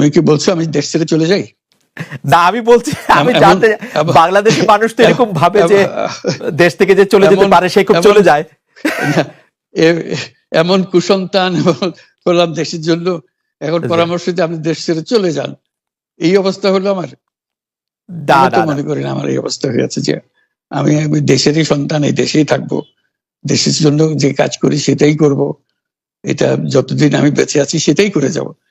তুমি কি বলছো আমি দেশ ছেড়ে চলে যাই? না আমি বলছি আমি জানতে বাংলাদেশের মানুষ তো এরকম ভাবে যে দেশ থেকে যে চলে যেতে পারে সে খুব চলে যায়। এমন কুসন্তান করলাম দেশের জন্য। এখন পরামর্শ দিয়ে আপনি দেশ ছেড়ে চলে যান। এই অবস্থা হলো আমার। মনে করি আমার এই অবস্থা হয়ে আছে যে আমি দেশেরই সন্তান এই দেশেই থাকব। দেশের জন্য যে কাজ করি সেটাই করব। এটা যতদিন আমি বেঁচে আছি সেটাই করে যাব।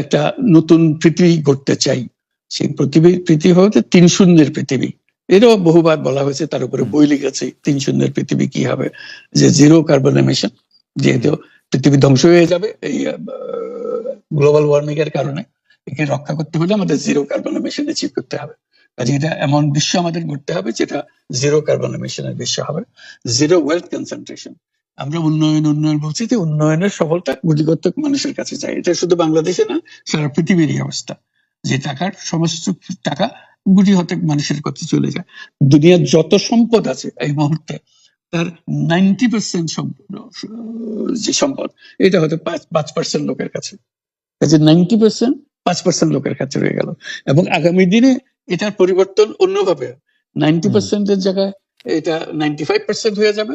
একটা নতুন পৃথিবী গড়তে চাই। সেই পৃথিবী পৃথিবী হচ্ছে তিন শূন্যের পৃথিবী। এরও বহুবার বলা হয়েছে, তার উপরে বই লিখেছে, তিন শূন্যের পৃথিবী কি হবে? যে জিরো কার্বন এমিশন যেহেতু পৃথিবী ধ্বংস হয়ে যাবে এই গ্লোবাল ওয়ার্মিং এর কারণে, একে রক্ষা করতে হলে আমাদের জিরো কার্বন এমিশন অ্যাচিভ করতে হবে। কাজে এটা এমন বিশ্ব আমাদের করতে হবে যেটা জিরো কার্বন এমিশনের বিশ্ব হবে। জিরো ওয়েলথ কনসেন্ট্রেশন আমরা উন্নয়ন উন্নয়ন বলছি যে উন্নয়নের সফলতা গুটিগত মানুষের কাছে চাই। এটা শুধু বাংলাদেশে না সারা পৃথিবীরই অবস্থা। যে টাকার সমস্ত টাকা গুটি হতে মানুষের কাছে চলে যায়। দুনিয়ার যত সম্পদ আছে এই মুহূর্তে তার নাইনটি পার্সেন্ট যে সম্পদ এটা হয়তো পাঁচ পাঁচ পার্সেন্ট লোকের কাছে। কাজে নাইনটি পার্সেন্ট পাঁচ পার্সেন্ট লোকের কাছে রয়ে গেল। এবং আগামী দিনে এটার পরিবর্তন অন্যভাবে। নাইনটি পার্সেন্টের জায়গায় এটা নাইনটি ফাইভ পার্সেন্ট হয়ে যাবে।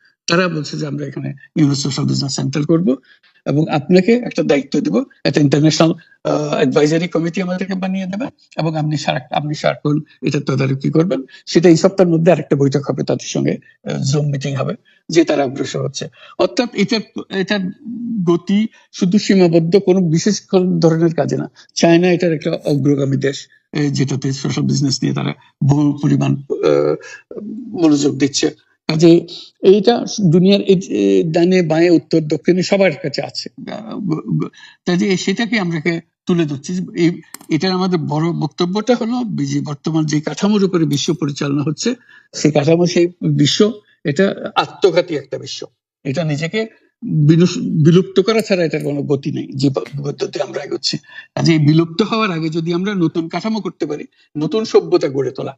তারা বলছে যে আমরা এখানে ইউনো সোশ্যাল বিজনেস সেন্টার করব এবং আপনাকে একটা দায়িত্ব দিব। একটা ইন্টারন্যাশনাল অ্যাডভাইজারি কমিটি আমাদেরকে বানিয়ে দেবে এবং আপনি আপনি সারাক্ষণ এটা তদারকি করবেন। সেটা এই সপ্তাহের মধ্যে আরেকটা বৈঠক হবে, তাদের সঙ্গে জুম মিটিং হবে, যে তারা অগ্রসর হচ্ছে। অর্থাৎ এটা এটার গতি শুধু সীমাবদ্ধ কোনো বিশেষ ধরনের কাজে না। চায়না এটার একটা অগ্রগামী দেশ যেটাতে সোশ্যাল বিজনেস নিয়ে তারা বহু পরিমাণ মনোযোগ দিচ্ছে। কাজে এইটা দুনিয়ার ডানে বাঁয়ে, উত্তর দক্ষিণে সবার কাছে আছে। গ- সেটাকে আমরাকে তুলে ধরছি। এটার আমাদের বড় বক্তব্যটা হলো, যে বর্তমান যে কাঠামোর উপরে বিশ্ব পরিচালনা হচ্ছে সেই কাঠামো, সেই বিশ্ব, এটা আত্মঘাতী একটা বিশ্ব। এটা নিজেকে বিলুপ্ত করা ছাড়া এটার কোনো গতি নেই, যে পদ্ধতি আমরা এগোচ্ছি। কাজে বিলুপ্ত হওয়ার আগে যদি আমরা নতুন কাঠামো করতে পারি, নতুন সভ্যতা গড়ে তোলা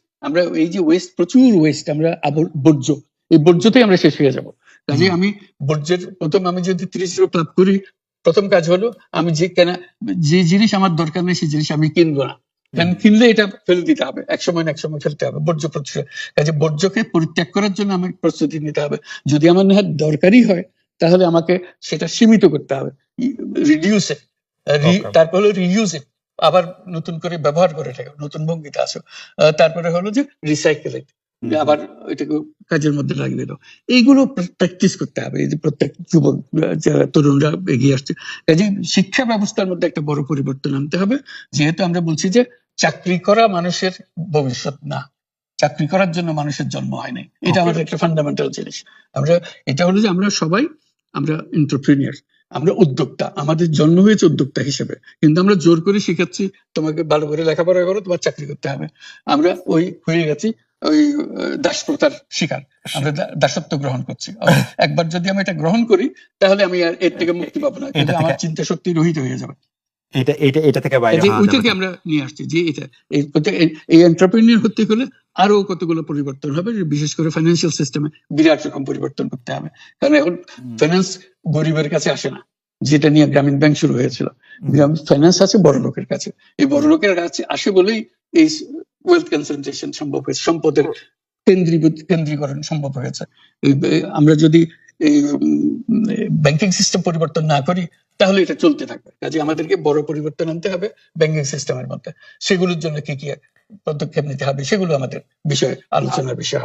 আমরা এই যে ওয়েস্ট প্রচুর ওয়েস্ট আমরা বর্জ্য এই বর্জ্যতেই আমরা শেষ হয়ে যাব। কাজে আমি বর্জ্যের প্রথম আমি যদি থ্রি জিরো ক্লাব করি প্রথম কাজ হলো আমি যে কেনা যে জিনিস আমার দরকার নেই সেই জিনিস আমি কিনবো না। কারণ কিনলে এটা ফেলে দিতে হবে এক সময় না এক সময় ফেলতে হবে বর্জ্য প্রতিশোধ কাজে বর্জ্যকে পরিত্যাগ করার জন্য আমাকে প্রস্তুতি নিতে হবে। যদি আমার নেহাত দরকারই হয় তাহলে আমাকে সেটা সীমিত করতে হবে। রিডিউস. তারপর হলো রিইউজ আবার নতুন করে ব্যবহার করে থাকে নতুন ভঙ্গিতে আসো। তারপরে হলো যে রিসাইকেল আবার এটাকে কাজের মধ্যে লাগিয়ে দাও এইগুলো প্র্যাকটিস করতে হবে। এই যে প্রত্যেক যুবক যারা তরুণরা এগিয়ে আসছে কাজে শিক্ষা ব্যবস্থার মধ্যে একটা বড় পরিবর্তন আনতে হবে। যেহেতু আমরা বলছি যে চাকরি করা মানুষের ভবিষ্যৎ না। চাকরি করার জন্য মানুষের জন্ম হয় নাই। এটা আমাদের একটা ফান্ডামেন্টাল জিনিস। আমরা এটা হলো যে আমরা সবাই আমরা এন্টারপ্রিনিয়ার আমরা উদ্যোক্তা আমাদের জন্ম হয়েছে উদ্যোক্তা হিসেবে। কিন্তু আমরা জোর করে শিখাচ্ছি তোমাকে ভালো করে লেখাপড়া করো তোমার চাকরি করতে হবে। আমরা ওই হয়ে গেছি ওই দাসপ্রথার শিকার। আমরা দাসত্ব গ্রহণ করছি। একবার যদি আমি এটা গ্রহণ করি তাহলে আমি আর এর থেকে মুক্তি পাবো না। কিন্তু এটা আমার চিন্তা শক্তি রহিত হয়ে যাবে। এটা এটা এটা থেকে বাইরে ওইটাকে আমরা নিয়ে আসছি যে এটা এই এন্টারপ্রেনিয়ার হতে হলে আরও কতগুলো পরিবর্তন হবে বিশেষ করে ফাইন্যান্সিয়াল সিস্টেমে বিরাট রকম পরিবর্তন করতে হবে। কারণ এখন ফাইন্যান্স গরিবের কাছে আসে না যেটা নিয়ে গ্রামীণ ব্যাংক শুরু হয়েছিল। গ্রামীণ ফাইন্যান্স আছে বড় লোকের কাছে। এই বড় লোকের কাছে আসে বলেই এই ওয়েলথ কনসেন্ট্রেশন সম্ভব হয়েছে সম্পদের কেন্দ্রীভূত কেন্দ্রীকরণ সম্ভব হয়েছে। আমরা যদি ব্যাংকিং সিস্টেম পরিবর্তন না করি, তাহলে এটা চলতে থাকবে। কাজে আমাদেরকে বড় পরিবর্তন আনতে হবে ব্যাংকিং সিস্টেমের মধ্যে। সেগুলোর জন্য কি কি পদক্ষেপ নিতে হবে, সেগুলো আমাদের বিষয়ে আলোচনার বিষয়